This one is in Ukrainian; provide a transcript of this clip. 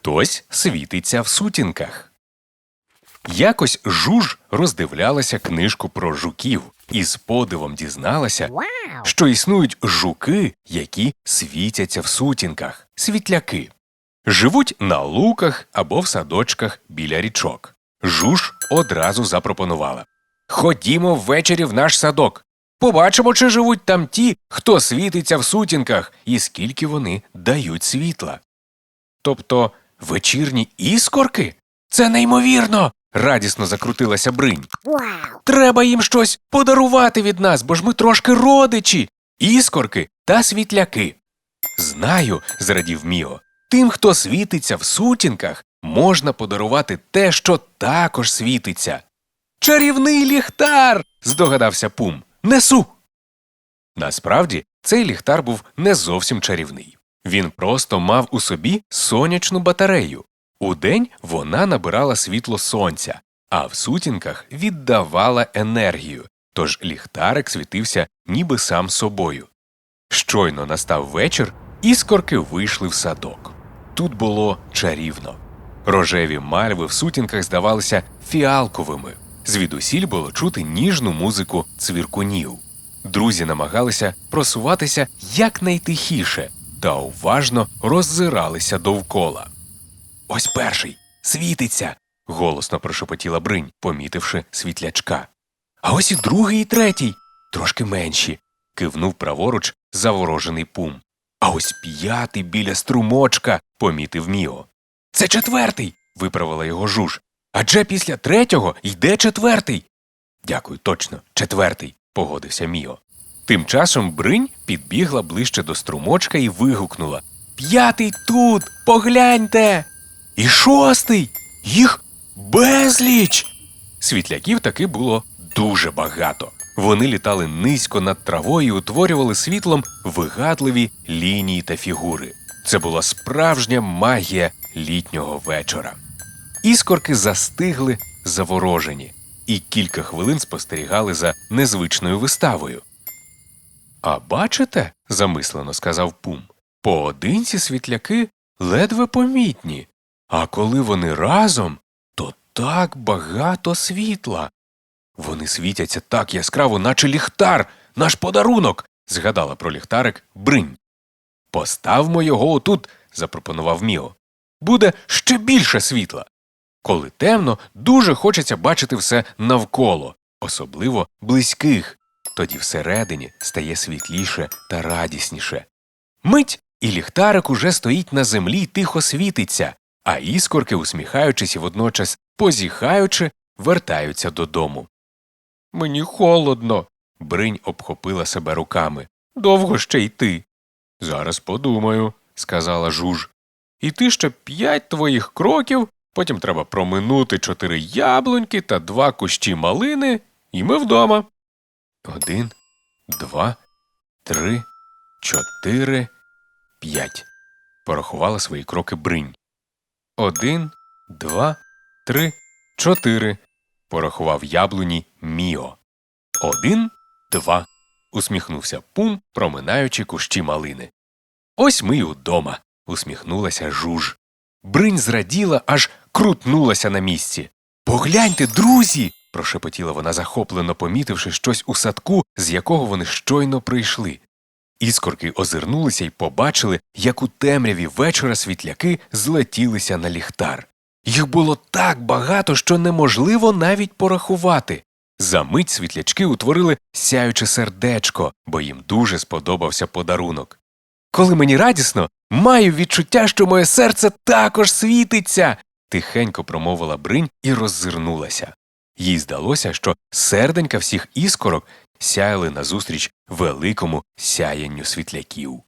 Хтось світиться в сутінках. Якось жуж роздивлялася книжку про жуків і з подивом дізналася, що існують жуки, які світяться в сутінках, світляки. Живуть на луках або в садочках біля річок. Жуж одразу запропонувала Ходімо ввечері в наш садок. Побачимо, чи живуть там ті, хто світиться в сутінках, і скільки вони дають світла. Тобто вечірні іскорки? Це неймовірно. радісно закрутилася бринь. Треба їм щось подарувати від нас, бо ж ми трошки родичі, іскорки та світляки. Знаю, зрадів Міо. Тим, хто світиться в сутінках, можна подарувати те, що також світиться. Чарівний ліхтар. здогадався Пум. Несу. Насправді, цей ліхтар був не зовсім чарівний. Він просто мав у собі сонячну батарею. Удень вона набирала світло сонця, а в сутінках віддавала енергію, тож ліхтарик світився ніби сам собою. Щойно настав вечір, іскорки вийшли в садок. Тут було чарівно. Рожеві мальви в сутінках здавалися фіалковими. Звідусіль було чути ніжну музику цвіркунів. Друзі намагалися просуватися якнайтихіше та уважно роззиралися довкола. Ось перший світиться. голосно прошепотіла бринь, помітивши світлячка. А ось і другий і третій, трошки менші, кивнув праворуч заворожений пум. А ось п'ятий біля струмочка, помітив Міо. Це четвертий, виправила його жуж. Адже після третього йде четвертий. Дякую, точно, четвертий, погодився Міо. Тим часом бринь підбігла ближче до струмочка і вигукнула П'ятий тут, погляньте. І шостий. Їх безліч. Світляків таки було дуже багато. Вони літали низько над травою і утворювали світлом вигадливі лінії та фігури. Це була справжня магія літнього вечора. Іскорки застигли заворожені і кілька хвилин спостерігали за незвичною виставою. А бачите, замислено сказав Пум, поодинці світляки ледве помітні, а коли вони разом, то так багато світла. Вони світяться так яскраво, наче ліхтар, наш подарунок, згадала про ліхтарик бринь. Поставмо його отут, запропонував Міо. Буде ще більше світла. Коли темно, дуже хочеться бачити все навколо, особливо близьких. Тоді всередині стає світліше та радісніше. Мить і ліхтарик уже стоїть на землі тихо світиться, а іскорки, усміхаючись і водночас позіхаючи, вертаються додому. Мені холодно. Бринь обхопила себе руками. Довго ще йти. Зараз подумаю, сказала жуж. Іти ще п'ять твоїх кроків, потім треба проминути чотири яблуньки та два кущі малини, і ми вдома. Один, два, три, чотири, п'ять. Порахувала свої кроки бринь. Один, два, три, чотири. Порахував яблуні Міо. Один, два. усміхнувся Пум, проминаючи кущі малини. Ось ми й удома. усміхнулася жуж. Бринь зраділа, аж крутнулася на місці. Погляньте, друзі. Прошепотіла вона захоплено, помітивши щось у садку, з якого вони щойно прийшли. Іскорки озирнулися й побачили, як у темряві вечора світляки злетілися на ліхтар. Їх було так багато, що неможливо навіть порахувати. За мить світлячки утворили сяюче сердечко, бо їм дуже сподобався подарунок. Коли мені радісно, маю відчуття, що моє серце також світиться. тихенько промовила бринь і роззирнулася. Їй здалося, що серденька всіх іскорок сяяли назустріч великому сяянню світляків.